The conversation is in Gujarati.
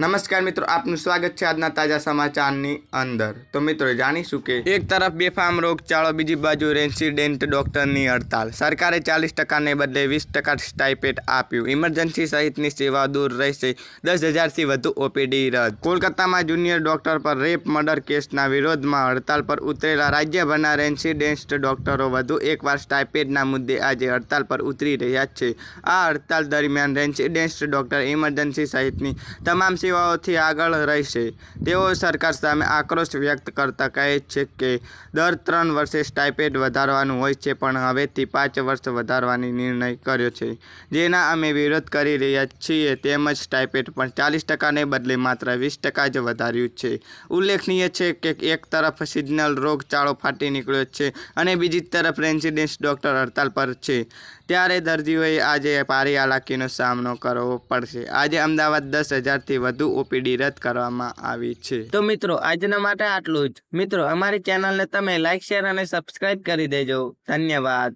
નમસ્કાર મિત્રો, આપનું સ્વાગત છે આજના તાજા સમાચારની અંદર. તો મિત્રો, જાણીશું કે એક તરફ બેફામ રોગચાળો, બીજી બાજુ રેન્સિડેન્ટ ડોક્ટરની હડતાલ. સરકારે ચાલીસ ટકાને બદલે વીસ ટકા સ્ટાઇપેટ આપ્યું. ઇમરજન્સી સહિતની સેવા દૂર રહેશે. દસ હજારથી વધુ ઓપીડી રદ. કોલકાતામાં જુનિયર ડોક્ટર પર રેપ મર્ડર કેસના વિરોધમાં હડતાલ પર ઉતરેલા રાજ્યભરના રેસિડેન્ટ ડોક્ટરો વધુ એકવાર સ્ટાઇપેડના મુદ્દે આજે હડતાલ પર ઉતરી રહ્યા છે. આ હડતાલ દરમિયાન રેસિડેન્ટ ડોક્ટર ઇમરજન્સી સહિતની તમામ સેવાઓથી આગળ રહેશે. તેઓ સરકાર સામે આક્રોશ વ્યક્ત કરતા કહે છે કે, દર ત્રણ વર્ષે સ્ટાઇપેડ વધારવાનું હોય છે, પણ હવેથી પાંચ વર્ષ વધારવાની નિર્ણય કર્યો છે. જેના અમે વિરોધ કરી રહ્યા છીએ, તેમજ સ્ટાઇપેડ પણ ચાલીસ ટકાને બદલે માત્ર વીસ ટકા જ વધાર્યું છે. ઉલ્લેખનીય છે કે, એક તરફ સિઝનલ રોગચાળો ફાટી નીકળ્યો છે અને બીજી તરફ રેન્સિડેન્સ ડોક્ટર હડતાલ પર છે. ત્યારે દર્દીઓએ આજે ભારે હાલાકીનો સામનો કરવો પડશે. આજે અમદાવાદ દસ હજારથી વધુ ઓપીડી રદ કરવામાં આવી છે. તો મિત્રો, આજના માટે આટલું જ. મિત્રો, અમારી ચેનલને તમે લાઇક શેર અને સબસ્ક્રાઇબ કરી દેજો. ધન્યવાદ.